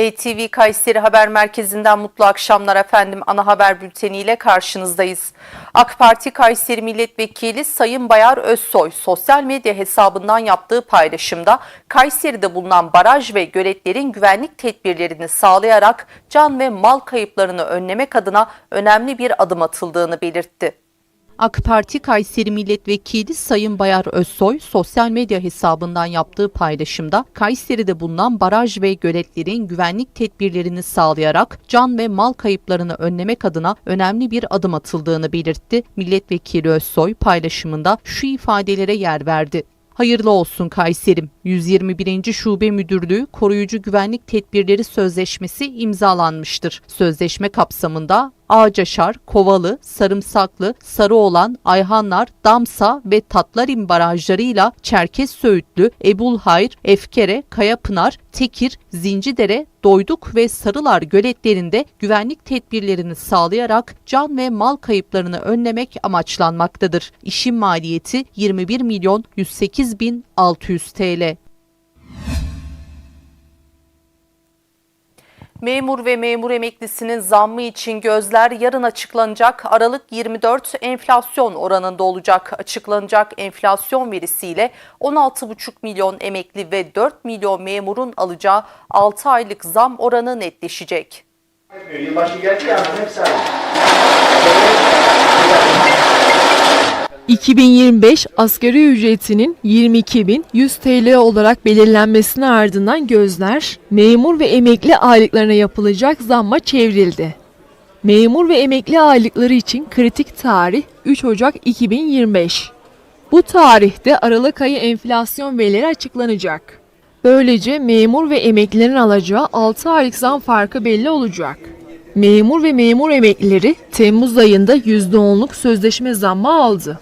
ETV Kayseri Haber Merkezi'nden mutlu akşamlar efendim. Ana haber bülteniyle karşınızdayız. AK Parti Kayseri Milletvekili Sayın Bayar Özsoy sosyal medya hesabından yaptığı paylaşımda Kayseri'de bulunan baraj ve göletlerin güvenlik tedbirlerini sağlayarak can ve mal kayıplarını önlemek adına önemli bir adım atıldığını belirtti. AK Parti Kayseri Milletvekili Sayın Bayar Özsoy sosyal medya hesabından yaptığı paylaşımda Kayseri'de bulunan baraj ve göletlerin güvenlik tedbirlerini sağlayarak can ve mal kayıplarını önlemek adına önemli bir adım atıldığını belirtti. Milletvekili Özsoy paylaşımında şu ifadelere yer verdi. Hayırlı olsun Kayserim. 121. Şube Müdürlüğü Koruyucu Güvenlik Tedbirleri Sözleşmesi imzalanmıştır. Sözleşme kapsamında Ağcaşar, Kovalı, Sarımsaklı, Sarıoğlan, Ayhanlar, Damsa ve Tatlarim barajlarıyla Çerkez Söğütlü, Ebulhayr, Efkere, Kayapınar, Tekir, Zincidere, Doyduk ve Sarılar göletlerinde güvenlik tedbirlerini sağlayarak can ve mal kayıplarını önlemek amaçlanmaktadır. İşin maliyeti 21 milyon 108 bin 600 TL. Memur ve memur emeklisinin zammı için gözler yarın açıklanacak Aralık 24 enflasyon oranında olacak. Açıklanacak enflasyon verisiyle 16,5 milyon emekli ve 4 milyon memurun alacağı 6 aylık zam oranı netleşecek. Yılbaşı geldi ya hepsi. 2025 asgari ücretinin 22.100 TL olarak belirlenmesine ardından gözler memur ve emekli aylıklarına yapılacak zamma çevrildi. Memur ve emekli aylıkları için kritik tarih 3 Ocak 2025. Bu tarihte Aralık ayı enflasyon verileri açıklanacak. Böylece memur ve emeklilerin alacağı 6 aylık zam farkı belli olacak. Memur ve memur emeklileri Temmuz ayında %10'luk sözleşme zammı aldı.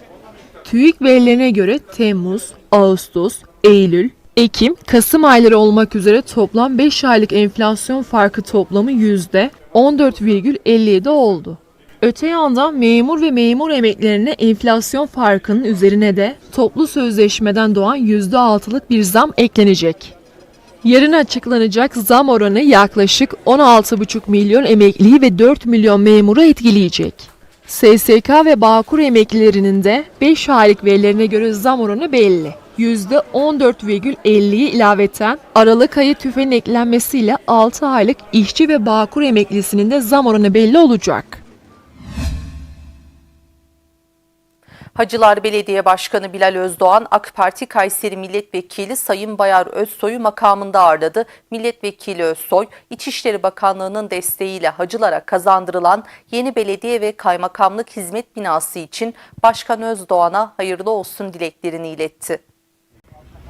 TÜİK verilerine göre Temmuz, Ağustos, Eylül, Ekim, Kasım ayları olmak üzere toplam 5 aylık enflasyon farkı toplamı %14,57 oldu. Öte yandan memur ve memur emeklerine enflasyon farkının üzerine de toplu sözleşmeden doğan %6'lık bir zam eklenecek. Yarın açıklanacak zam oranı yaklaşık 16,5 milyon emekliyi ve 4 milyon memuru etkileyecek. SSK ve Bağkur emeklilerinin de 5 aylık verilerine göre zam oranı belli. %14,50'yi ilaveten Aralık ayı tüfeğin eklenmesiyle 6 aylık işçi ve Bağkur emeklisinin de zam oranı belli olacak. Hacılar Belediye Başkanı Bilal Özdoğan, AK Parti Kayseri Milletvekili Sayın Bayar Özsoy'u makamında ağırladı. Milletvekili Özsoy, İçişleri Bakanlığı'nın desteğiyle hacılara kazandırılan yeni belediye ve kaymakamlık hizmet binası için Başkan Özdoğan'a hayırlı olsun dileklerini iletti.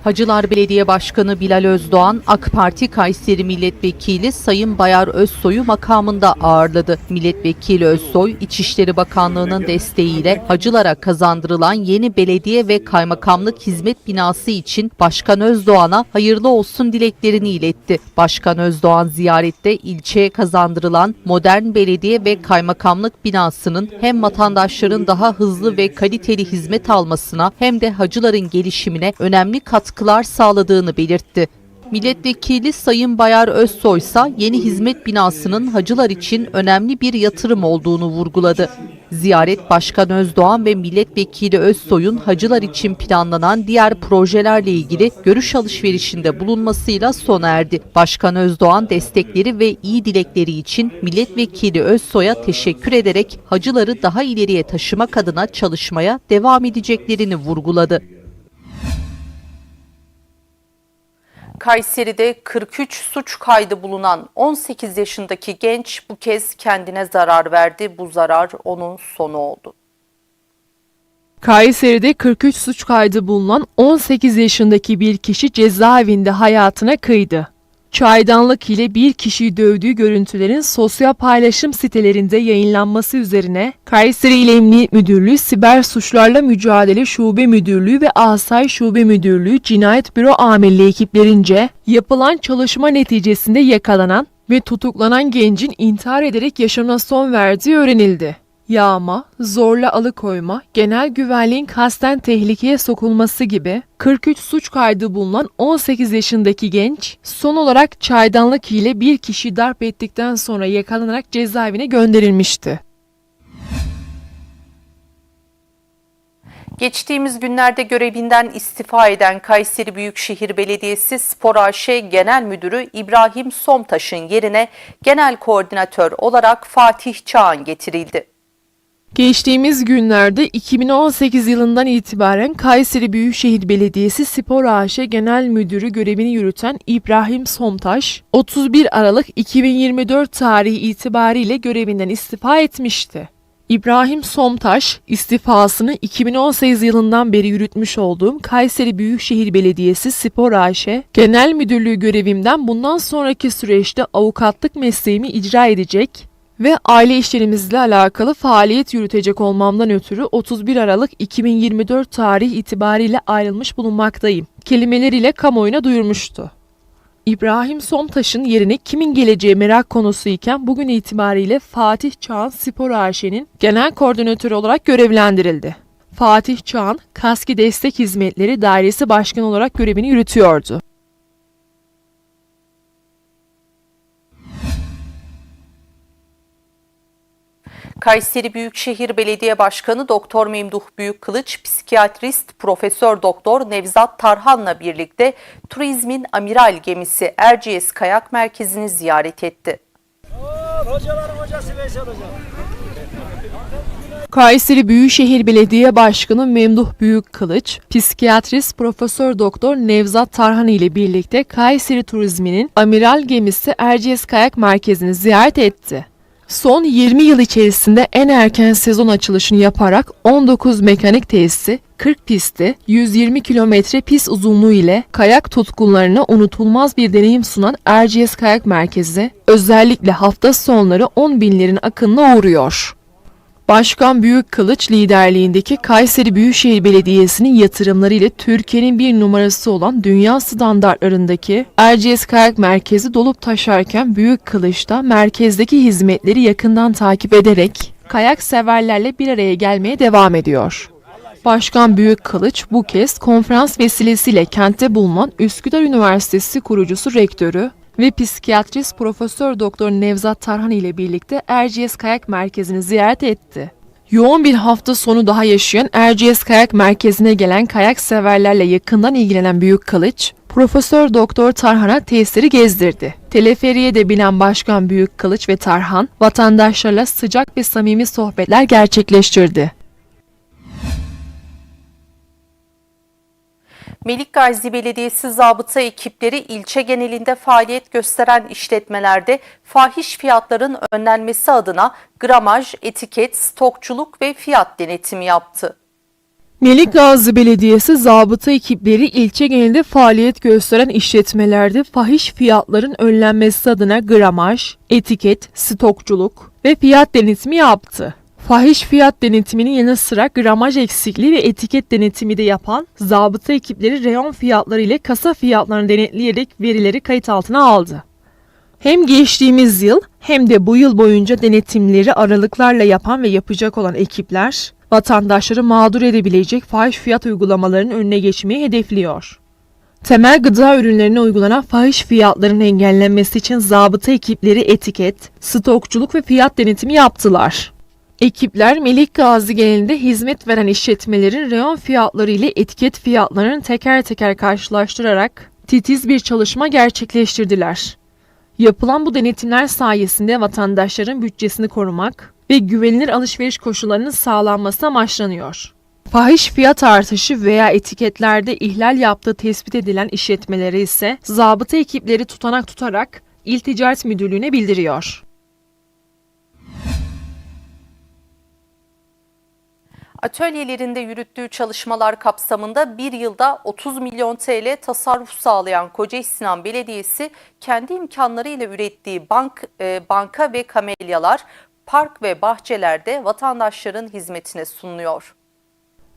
Hacılar Belediye Başkanı Bilal Özdoğan, AK Parti Kayseri Milletvekili Sayın Bayar Özsoy'u makamında ağırladı. Milletvekili Özsoy, İçişleri Bakanlığı'nın desteğiyle hacılara kazandırılan yeni belediye ve kaymakamlık hizmet binası için Başkan Özdoğan'a hayırlı olsun dileklerini iletti. Başkan Özdoğan ziyarette ilçeye kazandırılan modern belediye ve kaymakamlık binasının hem vatandaşların daha hızlı ve kaliteli hizmet almasına hem de hacıların gelişimine önemli katkılar sağladığını belirtti. Milletvekili Sayın Bayar Özsoy ise yeni hizmet binasının hacılar için önemli bir yatırım olduğunu vurguladı. Ziyaret Başkan Özdoğan ve Milletvekili Özsoy'un hacılar için planlanan diğer projelerle ilgili görüş alışverişinde bulunmasıyla sona erdi. Başkan Özdoğan destekleri ve iyi dilekleri için Milletvekili Özsoy'a teşekkür ederek hacıları daha ileriye taşımak adına çalışmaya devam edeceklerini vurguladı. Kayseri'de 43 suç kaydı bulunan 18 yaşındaki genç bu kez kendine zarar verdi. Bu zarar onun sonu oldu. Kayseri'de 43 suç kaydı bulunan 18 yaşındaki bir kişi cezaevinde hayatına kıydı. Çaydanlık ile bir kişiyi dövdüğü görüntülerin sosyal paylaşım sitelerinde yayınlanması üzerine Kayseri İl Emniyet Müdürlüğü Siber Suçlarla Mücadele Şube Müdürlüğü ve Asay Şube Müdürlüğü Cinayet Büro Amirliği ekiplerince yapılan çalışma neticesinde yakalanan ve tutuklanan gencin intihar ederek yaşamına son verdiği öğrenildi. Yağma, zorla alıkoyma, genel güvenliğin kasten tehlikeye sokulması gibi 43 suç kaydı bulunan 18 yaşındaki genç son olarak çaydanlık ile bir kişi darp ettikten sonra yakalanarak cezaevine gönderilmişti. Geçtiğimiz günlerde görevinden istifa eden Kayseri Büyükşehir Belediyesi Spor AŞ Genel Müdürü İbrahim Somtaş'ın yerine Genel Koordinatör olarak Fatih Çağan getirildi. Geçtiğimiz günlerde 2018 yılından itibaren Kayseri Büyükşehir Belediyesi Spor AŞ Genel Müdürü görevini yürüten İbrahim Somtaş, 31 Aralık 2024 tarihi itibariyle görevinden istifa etmişti. İbrahim Somtaş, istifasını 2018 yılından beri yürütmüş olduğum Kayseri Büyükşehir Belediyesi Spor AŞ Genel Müdürlüğü görevimden bundan sonraki süreçte avukatlık mesleğimi icra edecek ve aile işlerimizle alakalı faaliyet yürütecek olmamdan ötürü 31 Aralık 2024 tarih itibariyle ayrılmış bulunmaktayım. Kelimeleriyle kamuoyuna duyurmuştu. İbrahim Somtaş'ın yerine kimin geleceği merak konusu iken bugün itibariyle Fatih Çağan Spor AŞ'nin genel koordinatörü olarak görevlendirildi. Fatih Çağan, Kaski Destek Hizmetleri Dairesi Başkanı olarak görevini yürütüyordu. Kayseri Büyükşehir Belediye Başkanı Doktor Memduh Büyükkılıç, psikiyatrist Profesör Doktor Nevzat Tarhan'la birlikte turizmin amiral gemisi Erciyes Kayak Merkezi'ni ziyaret etti. Kayseri Büyükşehir Belediye Başkanı Memduh Büyükkılıç, psikiyatrist Profesör Doktor Nevzat Tarhan ile birlikte Kayseri Turizmi'nin amiral gemisi Erciyes Kayak Merkezi'ni ziyaret etti. Son 20 yıl içerisinde en erken sezon açılışını yaparak 19 mekanik tesisi, 40 pisti, 120 kilometre pist uzunluğu ile kayak tutkunlarına unutulmaz bir deneyim sunan Erciyes Kayak Merkezi, özellikle hafta sonları 10 binlerin akınına uğruyor. Başkan Büyük Kılıç liderliğindeki Kayseri Büyükşehir Belediyesi'nin yatırımları ile Türkiye'nin bir numarası olan dünya standartlarındaki Erciyes Kayak Merkezi dolup taşarken Büyük Kılıç da merkezdeki hizmetleri yakından takip ederek kayak severlerle bir araya gelmeye devam ediyor. Başkan Büyük Kılıç bu kez konferans vesilesiyle kentte bulunan Üsküdar Üniversitesi kurucusu rektörü ve psikiyatrist Profesör Doktor Nevzat Tarhan ile birlikte Erciyes Kayak Merkezi'ni ziyaret etti. Yoğun bir hafta sonu daha yaşayan Erciyes Kayak Merkezi'ne gelen kayak severlerle yakından ilgilenen Büyük Kılıç, Profesör Doktor Tarhan'a tesisleri gezdirdi. Teleferiye de binen Başkan Büyük Kılıç ve Tarhan, vatandaşlarla sıcak ve samimi sohbetler gerçekleştirdi. Melik Gazi Belediyesi zabıta ekipleri ilçe genelinde faaliyet gösteren işletmelerde fahiş fiyatların önlenmesi adına gramaj, etiket, stokçuluk ve fiyat denetimi yaptı. Melik Gazi Belediyesi zabıta ekipleri ilçe genelinde faaliyet gösteren işletmelerde fahiş fiyatların önlenmesi adına gramaj, etiket, stokçuluk ve fiyat denetimi yaptı. Fahiş fiyat denetiminin yanı sıra gramaj eksikliği ve etiket denetimi de yapan zabıta ekipleri reyon fiyatları ile kasa fiyatlarını denetleyerek verileri kayıt altına aldı. Hem geçtiğimiz yıl hem de bu yıl boyunca denetimleri aralıklarla yapan ve yapacak olan ekipler, vatandaşları mağdur edebilecek fahiş fiyat uygulamalarının önüne geçmeyi hedefliyor. Temel gıda ürünlerine uygulanan fahiş fiyatların engellenmesi için zabıta ekipleri etiket, stokçuluk ve fiyat denetimi yaptılar. Ekipler Melik Gazi genelinde hizmet veren işletmelerin reyon fiyatları ile etiket fiyatlarını teker teker karşılaştırarak titiz bir çalışma gerçekleştirdiler. Yapılan bu denetimler sayesinde vatandaşların bütçesini korumak ve güvenilir alışveriş koşullarının sağlanması amaçlanıyor. Fahiş fiyat artışı veya etiketlerde ihlal yaptığı tespit edilen işletmelere ise zabıta ekipleri tutanak tutarak İl Ticaret Müdürlüğü'ne bildiriyor. Atölyelerinde yürüttüğü çalışmalar kapsamında bir yılda 30 milyon TL tasarruf sağlayan Kocaeli Sinan Belediyesi kendi imkanlarıyla ürettiği bank, e, banka ve kamelyalar park ve bahçelerde vatandaşların hizmetine sunuluyor.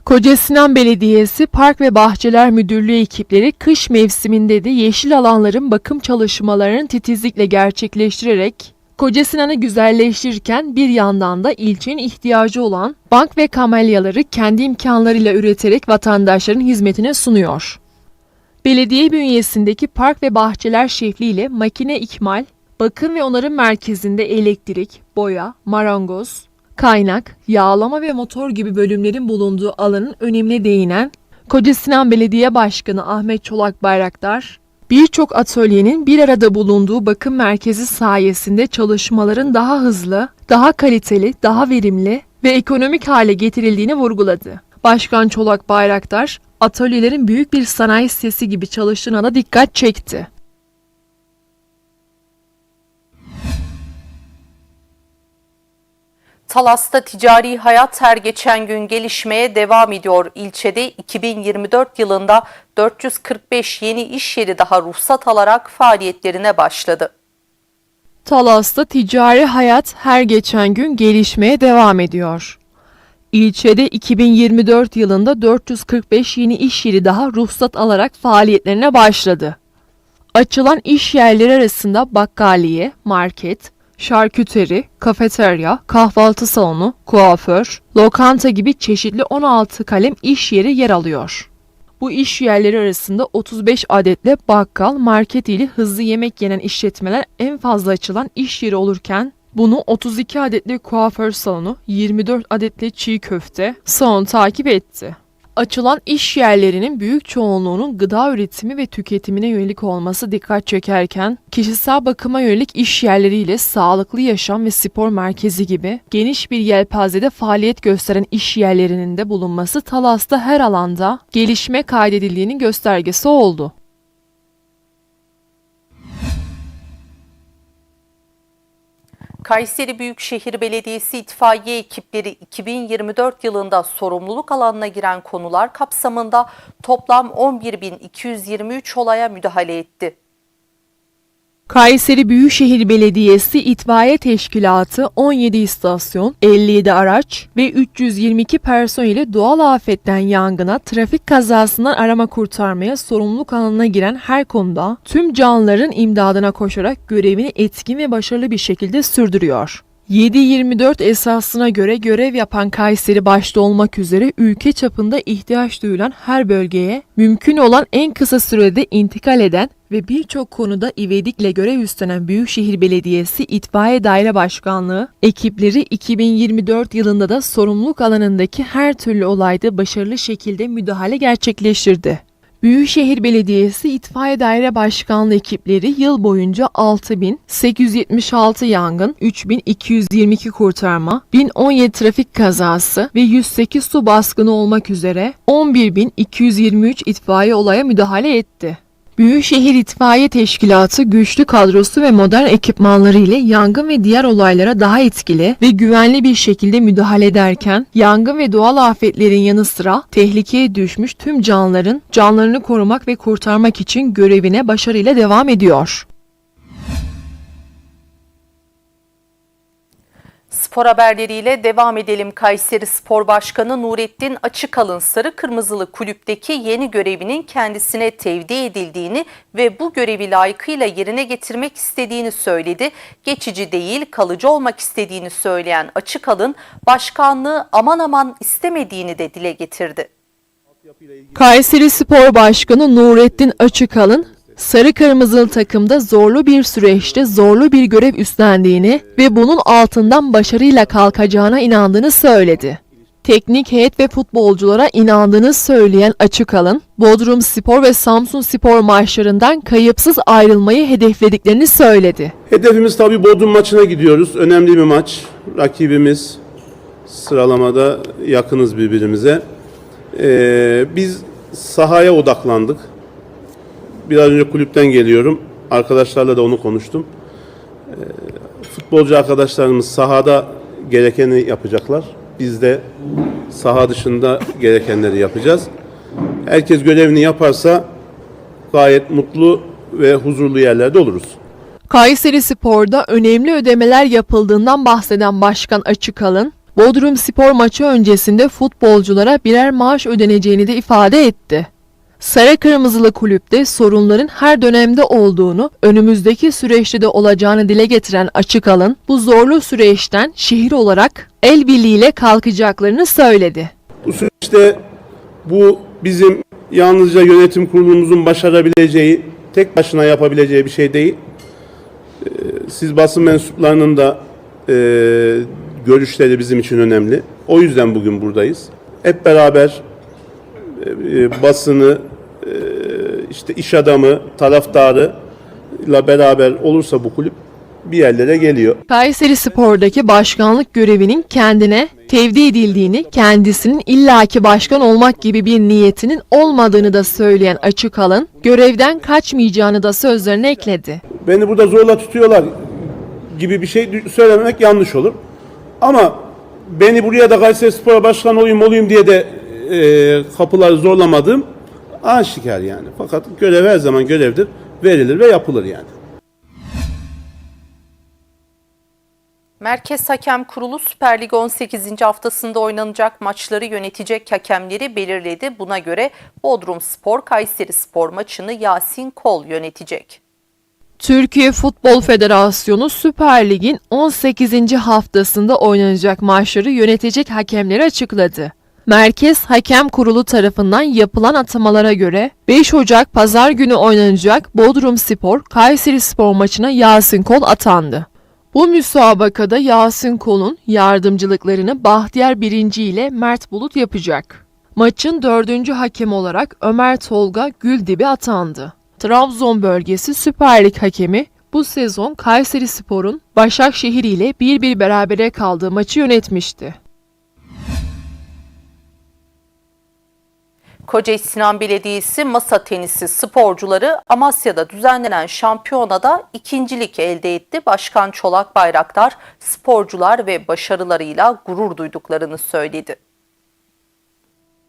Kocasinan Belediyesi Park ve Bahçeler Müdürlüğü ekipleri kış mevsiminde de yeşil alanların bakım çalışmalarını titizlikle gerçekleştirerek Koca Sinan'ı güzelleştirirken bir yandan da ilçenin ihtiyacı olan bank ve kamelyaları kendi imkanlarıyla üreterek vatandaşların hizmetine sunuyor. Belediye bünyesindeki park ve bahçeler şefliğiyle makine ikmal, bakım ve onarım merkezinde elektrik, boya, marangoz, kaynak, yağlama ve motor gibi bölümlerin bulunduğu alanın önemine değinen Koca Sinan Belediye Başkanı Ahmet Çolak Bayraktar, birçok atölyenin bir arada bulunduğu bakım merkezi sayesinde çalışmaların daha hızlı, daha kaliteli, daha verimli ve ekonomik hale getirildiğini vurguladı. Başkan Çolak Bayraktar, atölyelerin büyük bir sanayi sitesi gibi çalıştığına da dikkat çekti. Talas'ta ticari hayat her geçen gün gelişmeye devam ediyor. İlçede 2024 yılında 445 yeni iş yeri daha ruhsat alarak faaliyetlerine başladı. Talas'ta ticari hayat her geçen gün gelişmeye devam ediyor. İlçede 2024 yılında 445 yeni iş yeri daha ruhsat alarak faaliyetlerine başladı. Açılan iş yerleri arasında bakkaliye, market, şarküteri, kafeterya, kahvaltı salonu, kuaför, lokanta gibi çeşitli 16 kalem iş yeri yer alıyor. Bu iş yerleri arasında 35 adetle bakkal, market ili hızlı yemek yenen işletmeler en fazla açılan iş yeri olurken bunu 32 adetle kuaför salonu, 24 adetle çiğ köfte salonu takip etti. Açılan iş yerlerinin büyük çoğunluğunun gıda üretimi ve tüketimine yönelik olması dikkat çekerken, kişisel bakıma yönelik iş yerleriyle sağlıklı yaşam ve spor merkezi gibi geniş bir yelpazede faaliyet gösteren iş yerlerinin de bulunması Talas'ta her alanda gelişme kaydedildiğinin göstergesi oldu. Kayseri Büyükşehir Belediyesi itfaiye ekipleri 2024 yılında sorumluluk alanına giren konular kapsamında toplam 11.223 olaya müdahale etti. Kayseri Büyükşehir Belediyesi İtfaiye Teşkilatı 17 istasyon, 57 araç ve 322 personeli doğal afetten yangına, trafik kazasından arama kurtarmaya sorumluluk alanına giren her konuda tüm canlıların imdadına koşarak görevini etkin ve başarılı bir şekilde sürdürüyor. 7-24 esasına göre görev yapan Kayseri başta olmak üzere ülke çapında ihtiyaç duyulan her bölgeye mümkün olan en kısa sürede intikal eden ve birçok konuda ivedilikle görev üstlenen Büyükşehir Belediyesi İtfaiye Daire Başkanlığı ekipleri 2024 yılında da sorumluluk alanındaki her türlü olayda başarılı şekilde müdahale gerçekleştirdi. Büyükşehir Belediyesi İtfaiye Daire Başkanlığı ekipleri yıl boyunca 6876 yangın, 3222 kurtarma, 1017 trafik kazası ve 108 su baskını olmak üzere 11223 itfaiye olaya müdahale etti. Büyükşehir İtfaiye Teşkilatı güçlü kadrosu ve modern ekipmanları ile yangın ve diğer olaylara daha etkili ve güvenli bir şekilde müdahale ederken yangın ve doğal afetlerin yanı sıra tehlikeye düşmüş tüm canlıların canlarını korumak ve kurtarmak için görevine başarıyla devam ediyor. Spor haberleriyle devam edelim. Kayseri Spor Başkanı Nurettin Açıkalın Sarı Kırmızılı kulüpteki yeni görevinin kendisine tevdi edildiğini ve bu görevi layıkıyla yerine getirmek istediğini söyledi. Geçici değil kalıcı olmak istediğini söyleyen Açıkalın başkanlığı aman aman istemediğini de dile getirdi. Kayseri Spor Başkanı Nurettin Açıkalın, Sarı Kırmızılı takımda zorlu bir süreçte zorlu bir görev üstlendiğini ve bunun altından başarıyla kalkacağına inandığını söyledi. Teknik heyet ve futbolculara inandığını söyleyen Açıkalın, Bodrum Spor ve Samsun Spor maçlarından kayıpsız ayrılmayı hedeflediklerini söyledi. Hedefimiz tabii Bodrum maçına gidiyoruz. Önemli bir maç. Rakibimiz sıralamada yakınız birbirimize. Ee, biz sahaya odaklandık. Biraz önce kulüpten geliyorum. Arkadaşlarla da onu konuştum. Ee, futbolcu arkadaşlarımız sahada gerekeni yapacaklar. Biz de saha dışında gerekenleri yapacağız. Herkes görevini yaparsa gayet mutlu ve huzurlu yerlerde oluruz. Kayseri Spor'da önemli ödemeler yapıldığından bahseden Başkan Açıkalın, Bodrum Spor maçı öncesinde futbolculara birer maaş ödeneceğini de ifade etti. Sarı Kırmızılı Kulüp'te sorunların her dönemde olduğunu, önümüzdeki süreçte de olacağını dile getiren Açık Alın, bu zorlu süreçten şehir olarak el birliğiyle kalkacaklarını söyledi. Bu süreçte bu bizim yalnızca yönetim kurulumuzun başarabileceği, tek başına yapabileceği bir şey değil. Ee, Siz basın mensuplarının da e, görüşleri bizim için önemli. O yüzden bugün buradayız. Hep beraber e, basını, işte iş adamı, taraftarı ile beraber olursa bu kulüp bir yerlere geliyor. Kayseri Spor'daki başkanlık görevinin kendine tevdi edildiğini, kendisinin illaki başkan olmak gibi bir niyetinin olmadığını da söyleyen Açık Alın, görevden kaçmayacağını da sözlerine ekledi. beni burada zorla tutuyorlar gibi bir şey söylemek yanlış olur. Ama beni buraya da Kayseri Spor'a başkan olayım olayım diye de e, kapıları zorlamadığım aşikar yani. Fakat görev her zaman görevdir. Verilir ve yapılır yani. Merkez Hakem Kurulu Süper Lig 18. haftasında oynanacak maçları yönetecek hakemleri belirledi. Buna göre Bodrum Spor Kayseri Spor maçını Yasin Kol yönetecek. Türkiye Futbol Federasyonu Süper Lig'in 18. haftasında oynanacak maçları yönetecek hakemleri açıkladı. Merkez Hakem Kurulu tarafından yapılan atamalara göre 5 Ocak Pazar günü oynanacak Bodrum Spor Kayseri Spor maçına Yasin Kol atandı. Bu müsabakada Yasin Kol'un yardımcılıklarını Bahtiyar Birinci ile Mert Bulut yapacak. Maçın dördüncü hakem olarak Ömer Tolga Güldibi atandı. Trabzon bölgesi Süper Lig hakemi bu sezon Kayseri Spor'un Başakşehir ile bir bir berabere kaldığı maçı yönetmişti. Kocaeli Sinan Belediyesi masa tenisi sporcuları Amasya'da düzenlenen şampiyonada ikincilik elde etti. Başkan Çolak Bayraktar sporcular ve başarılarıyla gurur duyduklarını söyledi.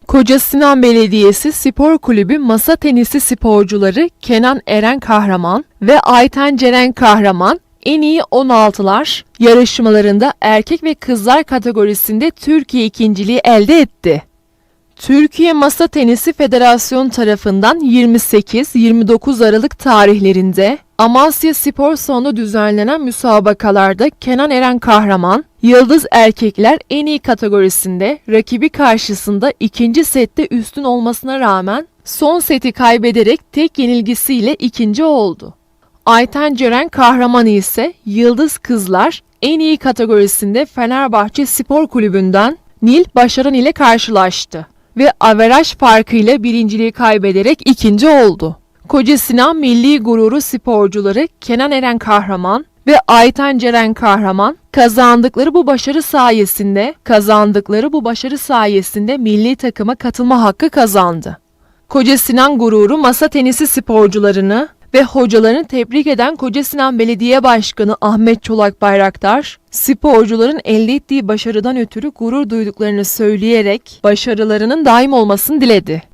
Koca Sinan Belediyesi Spor Kulübü masa tenisi sporcuları Kenan Eren Kahraman ve Ayten Ceren Kahraman en iyi 16'lar yarışmalarında erkek ve kızlar kategorisinde Türkiye ikinciliği elde etti. Türkiye Masa Tenisi Federasyonu tarafından 28-29 Aralık tarihlerinde Amasya Spor Salonu'nda düzenlenen müsabakalarda Kenan Eren Kahraman, Yıldız Erkekler en iyi kategorisinde rakibi karşısında ikinci sette üstün olmasına rağmen son seti kaybederek tek yenilgisiyle ikinci oldu. Ayten Ceren Kahraman ise Yıldız Kızlar en iyi kategorisinde Fenerbahçe Spor Kulübü'nden Nil Başaran ile karşılaştı ve averaj farkıyla birinciliği kaybederek ikinci oldu. Koca Sinan Milli Gururu sporcuları Kenan Eren Kahraman ve Ayten Ceren Kahraman kazandıkları bu başarı sayesinde kazandıkları bu başarı sayesinde milli takıma katılma hakkı kazandı. Koca Sinan Gururu masa tenisi sporcularını ve hocalarını tebrik eden Koca Sinan Belediye Başkanı Ahmet Çolak Bayraktar, sporcuların elde ettiği başarıdan ötürü gurur duyduklarını söyleyerek başarılarının daim olmasını diledi.